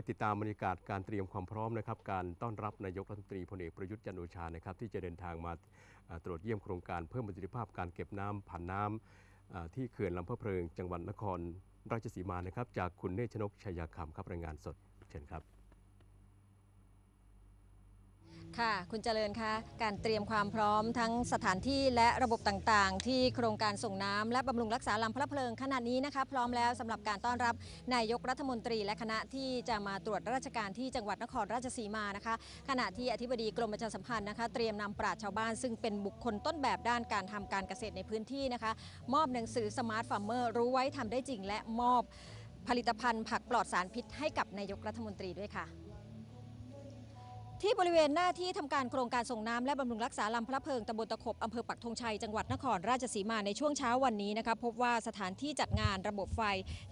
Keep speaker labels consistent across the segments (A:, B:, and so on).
A: ไปติดตามบรรยากาศการเตรียมความพร้อมนะครับการต้อนรับนายกรัฐมนตรีพลเอกประยุทธ์จันโอชานะครับที่จะเดินทางมาตรวจเยี่ยมโครงการเพิ่มประสิทธิภาพการเก็บน้ำผ่านน้ำเอ่อที่เขื่อนลำพะเพลิง จังหวัดนครราชสีมานะครับจากคุณเนชนกชัยยาคำครับรายงานสดเชิญครับ
B: ค่ะ คุณเจริญคะการเตรียมความพร้อมทั้งสถานที่และระบบต่างๆ ที่โครงการส่งน้ำและบำรุงรักษาลำพระเพลิงขณะนี้นะคะ พร้อมแล้วสำหรับการต้อนรับนายกรัฐมนตรีและคณะที่จะมาตรวจราชการที่จังหวัดนครราชสีมานะคะ ขณะที่อธิบดีกรมประชาสัมพันธ์นะคะ เตรียมนำปราชชาวบ้าน ซึ่งเป็นบุคคลต้นแบบด้านการทำการเกษตรในพื้นที่นะคะ มอบหนังสือสมาร์ทฟาร์มเมอร์รู้ไว้ทำได้จริง และมอบผลิตภัณฑ์ผักปลอดสารพิษให้กับนายกรัฐมนตรีด้วยค่ะ ที่บริเวณหน้าที่ทำการโครงการส่งน้ำและบำรุงรักษาลำพระเพลิงตำบลตะขบอำเภอปักธงชัยจังหวัดนครราชสีมาในช่วงเช้าวันนี้นะคะพบว่าสถานที่จัดงานระบบไฟ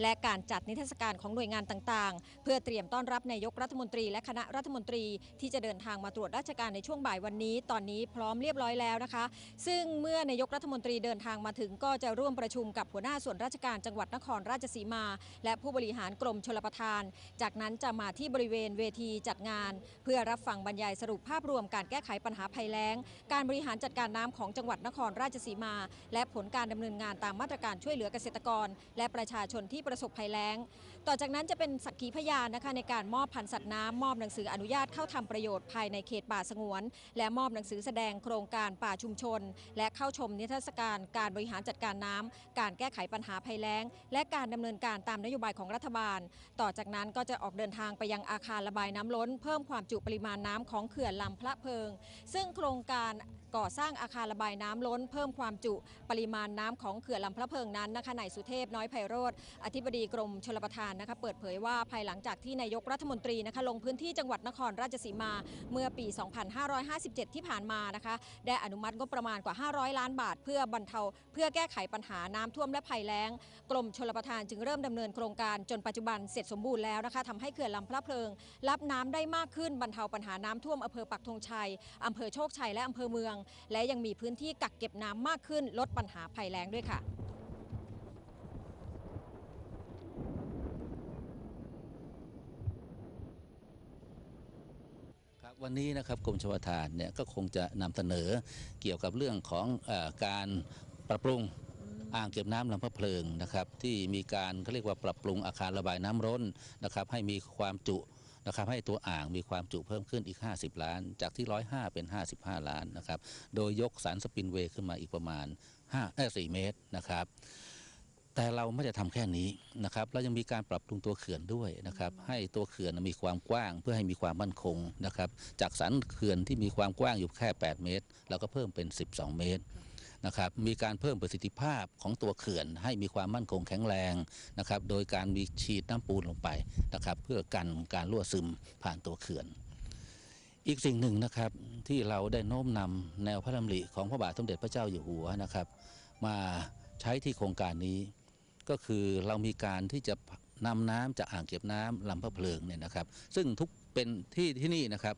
B: และการจัดนิทรรศการของหน่วยงานต่างๆ เพื่อเตรียมต้อนรับนายกรัฐมนตรี และคณะรัฐมนตรี ที่จะเดินทางมาตรวจราชการในช่วงบ่ายวันนี้ ตอนนี้พร้อมเรียบร้อยแล้วนะคะ ซึ่งเมื่อนายกรัฐมนตรีเดินทางมาถึงก็จะร่วมประชุมกับหัวหน้าส่วนราชการจังหวัดนครราชสีมา และผู้บริหารกรมชลประทาน จากนั้นจะมาที่บริเวณเวทีจัดงาน เพื่อรับฟังบรรยายสรุปภาพรวมการแก้ไขปัญหาภัยแล้ง การบริหารจัดการน้ำของจังหวัดนครราชสีมา และผลการดำเนินงานตามมาตรการช่วยเหลือเกษตรกร และประชาชนที่ประสบภัยแล้งต่อจากนั้นจะเป็นสักขีพยานนะคะในการมอบพันธุ์สัตว์น้ำมอบหนังสืออนุญาตเข้าทำประโยชน์ภายในเขตป่าสงวน และมอบหนังสือแสดงโครงการป่าชุมชน และเข้าชมนิทรรศการการบริหารจัดการน้ำการแก้ไขปัญหาภัยแล้ง และการดำเนินการตามนโยบายของรัฐบาล ต่อจากนั้นก็จะออกเดินทางไปยังอาคารระบายน้ำล้น เพิ่มความจุปริมาณน้ำของเขื่อนลำพระเพิง ซึ่งโครงการก่อสร้างอาคารระบายน้ำล้น เพิ่มความจุปริมาณน้ำของเขื่อนลำพระเพิงนั้นนะคะนายสุเทพน้อยไพโรธอธิบดีกรมชลประทานนะคะเปิดเผยว่าภายหลังจากที่นายกรัฐมนตรีนะคะลงพื้นที่จังหวัดนครราชสีมาเมื่อปี 2557 ที่ผ่านมานะคะได้อนุมัติงบประมาณกว่า 500 ล้านบาท เพื่อบรรเทา เพื่อแก้ไขปัญหาน้ำท่วมและภัยแล้ง กรมชลประทานจึงเริ่มดำเนินโครงการจนปัจจุบันเสร็จสมบูรณ์แล้วนะคะทำให้เขื่อนลำพระเพลิง รับน้ำได้มากขึ้นบรรเทาปัญหาน้ำท่วมอำเภอปักธงชัยอำเภอโชคชัยและอำเภอเมือง และยังมีพื้นที่กักเก็บน้ำมากขึ้นลดปัญหาภัยแล้งด้วยค่ะ
C: ครับ วันนี้นะครับกรมชลประทานเนี่ยก็คงจะนำเสนอเกี่ยวกับเรื่องของเออการปรับปรุงอ่างเก็บน้ำลำพะเพลิงนะครับ ที่มีการเขาเรียกว่าปรับปรุงอาคารระบายน้ำร้นนะครับ ให้มีความจุนะครับให้ตัวอ่างมีความจุเพิ่มขึ้นอีก 50 ล้าน จากที่ 105 เป็น 55 ล้านนะครับ โดยยกสันสปินเวย์ขึ้นมาอีกประมาณ5เอ้ย4เมตรนะครับ แต่เราไม่ได้ทำแค่นี้นะครับเรายังมีการปรับปรุงตัวเขื่อนด้วยนะครับ ให้ตัวเขื่อนมีความกว้างเพื่อให้มีความมั่นคงนะครับ จากสันเขื่อนที่มีความกว้างอยู่แค่ 8 เมตรเราก็เพิ่มเป็น 12 เมตรนะครับมีการเพิ่มประสิทธิภาพของตัวเขื่อน ให้มีความมั่นคงแข็งแรงนะครับโดยการมีฉีดน้ำปูนลงไปนะครับ เพื่อกันการรั่วซึมผ่านตัวเขื่อน อีกสิ่งหนึ่งนะครับที่เราได้โน้มนำแนวพระดำริของพระบาทสมเด็จพระเจ้าอยู่หัวนะครับ มาใช้ที่โครงการนี้ ก็คือเรามีการที่จะนำน้ำจากอ่างเก็บน้ำลำพะเพลิงเนี่ยนะครับ ซึ่งทุกเป็นที่ที่นี่นะครับ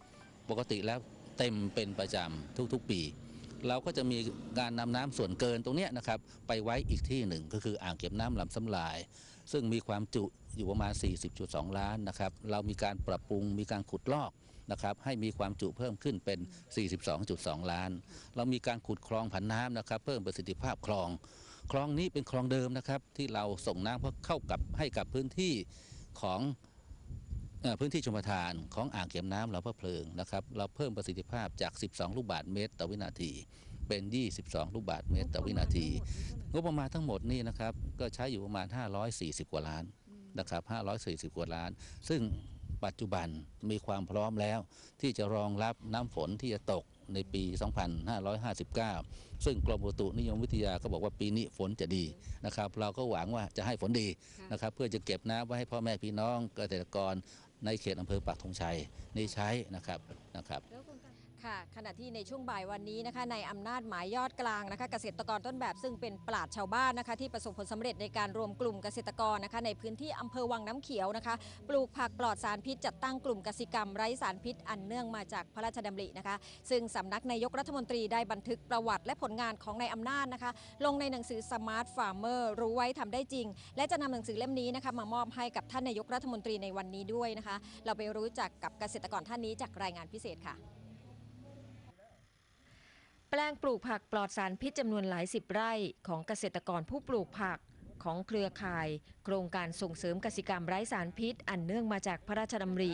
C: ปกติแล้วเต็มเป็นประจำทุกๆปี เราก็จะมีการนำน้ำส่วนเกินตรงเนี้ยนะครับ ไปไว้อีกที่หนึ่งก็คืออ่างเก็บน้ำลำสำลาย ซึ่งมีความจุอยู่ประมาณ 40.2 ล้านนะครับ เรามีการปรับปรุงมีการขุดลอกนะครับให้มีความจุเพิ่มขึ้นเป็น 42.2 ล้าน เรามีการขุดคลองผันน้ำนะครับ เพิ่มประสิทธิภาพคลอง คลองนี้เป็นคลองเดิมนะครับที่เราส่งน้ำเพื่อเข้ากับให้กับพื้นที่ของอพื้นที่ชมทานของอ่างเก็บน้ำเราเพระเพลิงนะครับเราเพิ่มประสิทธิภาพจาก 12 ลูกบาศก์เมตรต่อวินาที เป็น 22 ลูกบาศก์เมตรต่อวินาทีงบประมาณทั้งหมดนี่นะครับก็ใช้อยู่ประมาณ 540 กว่าล้านนะครับ540 กว่าล้าน ซึ่งปัจจุบันมีความพร้อมแล้วที่จะรองรับน้ำฝนที่จะตก ในปี 2559 ซึ่งกรมอุตุนิยมวิทยาก็บอกว่าปีนี้ฝนจะดีนะครับ เราก็หวังว่าจะให้ฝนดีนะครับเพื่อจะเก็บน้ำไว้ให้พ่อแม่พี่น้องเกษตรกรในเขตอำเภอปักธงชัยนี่ใช้นะครับนะครับ
D: ค่ะขณะที่ในช่วงบ่ายวันนี้นะคะในอำนาจหมายยอดกลางนะคะเกษตรกรต้นแบบซึ่งเป็นปราชญ์ชาวบ้านนะคะที่ประสบผลสำเร็จในการรวมกลุ่มเกษตรกรนะคะในพื้นที่อำเภอวังน้ำเขียวนะคะปลูกผักปลอดสารพิษจัดตั้งกลุ่มกสิกรรมไร้สารพิษอันเนื่องมาจากพระราชดำรินะคะซึ่งสำนักนายกรัฐมนตรีได้บันทึกประวัติและผลงานของนายอำนาจนะคะลงในหนังสือ Smart Farmer รู้ไว้ทำได้จริง และจะนำหนังสือเล่มนี้นะคะมามอบให้กับท่านนายกรัฐมนตรีในวันนี้ด้วยนะคะ เราไปรู้จักกับเกษตรกรท่านนี้จากรายงานพิเศษค่ะ แปลงปลูกผักปลอดสารพิษจำนวนหลายสิบไร่ของเกษตรกรผู้ปลูกผักของเครือข่าย โครงการส่งเสริมกสิกรรมไร้สารพิษ อันเนื่องมาจากพระราชดำริ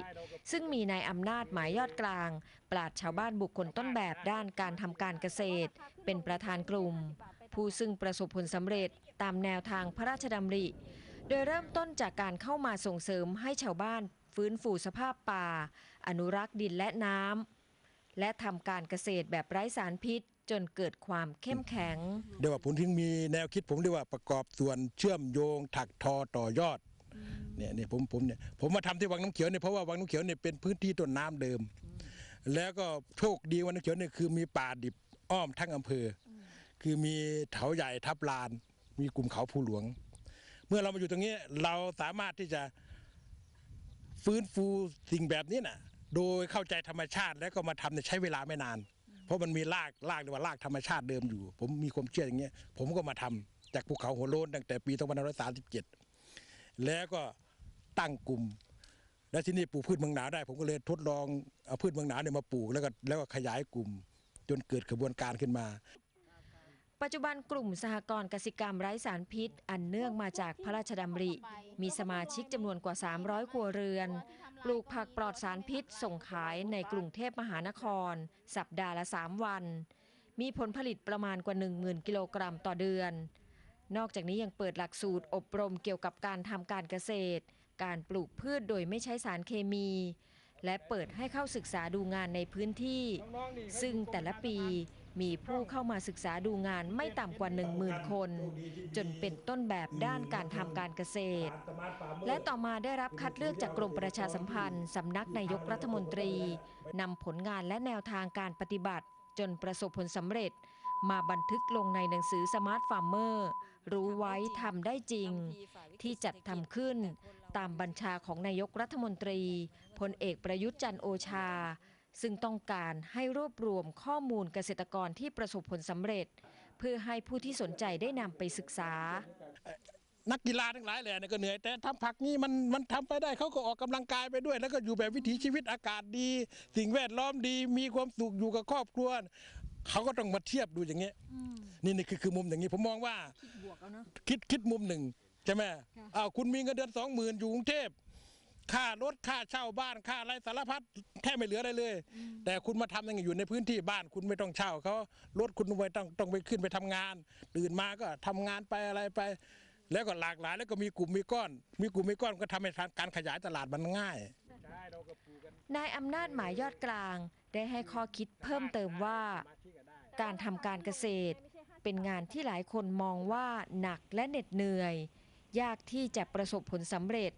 D: ซึ่งมีนายอำนาจหมายยอดกลาง ปราดชาวบ้านบุคคลต้นแบบด้านการทำการเกษตร เป็นประธานกลุ่ม ผู้ซึ่งประสบผลสำเร็จตามแนวทางพระราชดำริ โดยเริ่มต้นจากการเข้ามาส่งเสริมให้ชาวบ้าน ฟื้นฟูสภาพป่า อนุรักษ์ดินและน้ำ และทำการเกษตรแบบไร้สารพิษ จนเกิดความเข้มแข็ง
E: เดี๋ยวว่าผมถึงมีแนวคิดผมเรียกว่าประกอบส่วนเชื่อมโยงถักทอต่อยอดเนี่ยเนี่ยผมผมเนี่ยผมมาทำที่วังน้ำเขียวเนี่ยเพราะว่าวังน้ำเขียวเนี่ยเป็นพื้นที่ต้นน้ำเดิม แล้วก็โชคดีวังน้ำเขียวเนี่ยคือมีป่าดิบอ้อมทั้งอำเภออคือมีเถาใหญ่ทับลาน มีกลุ่มเขาภูหลวง เมื่อเรามาอยู่ตรงนี้เราสามารถที่จะฟื้นฟูสิ่งแบบนี้น่ะ โดยเข้าใจธรรมชาติแล้วก็มาทำเนี่ยใช้เวลาไม่นาน เพราะมันมีรากรากหรือว่ารากธรรมชาติเดิมอยู่ ผมมีความเชื่ออย่างเงี้ย ผมก็มาทำจากภูเขาหัวโล้นตั้งแต่ปี2537 แล้วก็ตั้งกลุ่ม แล้วที่นี่ปลูกพืชเมืองหนาวได้ ผมก็เลยทดลองเอาพืชเมืองหนาวเนี่ยมาปลูกแล้วก็แล้วก็ขยายกลุ่ม จนเกิดกระบวนการขึ้นมา
D: ปัจจุบันกลุ่มสหกรณ์กสิกรรมไร้สารพิษ อันเนื่องมาจากพระราชดำริ มีสมาชิกจำนวนกว่า 300 ครัวเรือน ปลูกผักปลอดสารพิษส่งขายในกรุงเทพมหานคร สัปดาห์ละ 3 วัน มีผลผลิตประมาณกว่า 10,000 กิโลกรัมต่อเดือน นอกจากนี้ยังเปิดหลักสูตรอบรมเกี่ยวกับการทำการเกษตร การปลูกพืชโดยไม่ใช้สารเคมีและเปิดให้เข้าศึกษาดูงานในพื้นที่ ซึ่งแต่ละปี มีผู้เข้ามาศึกษาดูงานไม่ต่ำกว่า 10,000 คน จนเป็นต้นแบบด้านการทำการเกษตร และต่อมาได้รับคัดเลือกจากกรมประชาสัมพันธ์สำนักนายกรัฐมนตรีนำผลงานและแนวทางการปฏิบัติ จนประสบผลสำเร็จ มาบันทึกลงในหนังสือ Smart Farmer รู้ไว้ทำได้จริง ที่จัดทำขึ้น ตามบัญชาของนายกรัฐมนตรีพลเอกประยุทธ์จันโอชา ซึ่งต้องการให้รวบรวมข้อมูลเกษตรกรที่ประสบผลสำเร็จ เพื่อให้ผู้ที่สนใจได้นำไปศึกษา
E: นักกีฬาทั้งหลายแหล่เนี่ยก็เหนื่อย แต่ทำผักนี่มันมันทำไปได้เขาก็ออกกำลังกายไปด้วย แล้วก็อยู่แบบวิถีชีวิตอากาศดี สิ่งแวดล้อมดี มีความสุขอยู่กับครอบครัวเขาก็ต้องมาเทียบดูอย่างเงี้ยนี่นี่คือคือมุมอย่างนี้ผมมองว่า
D: บวกแล้วเนาะ
E: คิดคิดมุมหนึ่งใช่ไหม
D: ค่ะ
E: อ้าวคุณมีเงินเดือนสองหมื่นอยู่กรุงเทพ ค่ารถค่าเช่าบ้านค่าอะไรสารพัดแทบไม่เหลืออะไรเลย แต่คุณมาทำอย่างนี้อยู่ในพื้นที่บ้านคุณไม่ต้องเช่าเขารถคุณไม่ต้องต้องไปขึ้นไปทำงานตื่นมาก็ทำงานไปอะไรไป แล้วก็หลากหลายแล้วก็มีกลุ่มมีก้อน มีกลุ่มมีก้อนก็ทำให้การขยายตลาดมันง่าย
D: นายอำนาจหมายยอดกลางได้ให้ข้อคิดเพิ่มเติมว่า การทำการเกษตร เป็นงานที่หลายคนมองว่าหนักและเหน็ดเหนื่อย ยากที่จะประสบผลสำเร็จ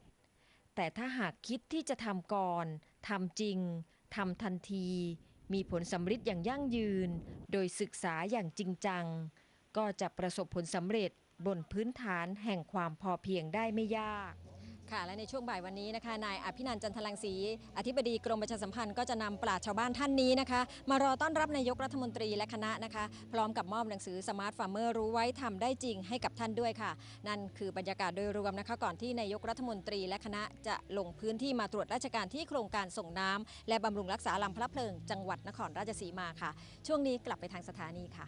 D: แต่ถ้าหากคิดที่จะทำก่อนทำจริงทำทันที มีผลสำเร็จอย่างยั่งยืน โดยศึกษาอย่างจริงจัง ก็จะประสบผลสำเร็จบนพื้นฐานแห่งความพอเพียงได้ไม่ยาก ค่ะและในช่วงบ่ายวันนี้นะคะนายอภินันท์จันทลังสีอธิบดีกรมประชาสัมพันธ์ก็จะนำปราชชาวบ้านท่านนี้นะคะ มารอต้อนรับนายกรัฐมนตรีและคณะนะคะ พร้อมกับมอบหนังสือ Smart Farmer รู้ไว้ทำได้จริงให้กับท่านด้วยค่ะ นั่นคือบรรยากาศโดยรวมนะคะ ก่อนที่นายกรัฐมนตรีและคณะจะลงพื้นที่มาตรวจราชการที่โครงการส่งน้ำและบำรุงรักษาลำพระเพลิง จังหวัดนครราชสีมาค่ะ ช่วงนี้กลับไปทางสถานีค่ะ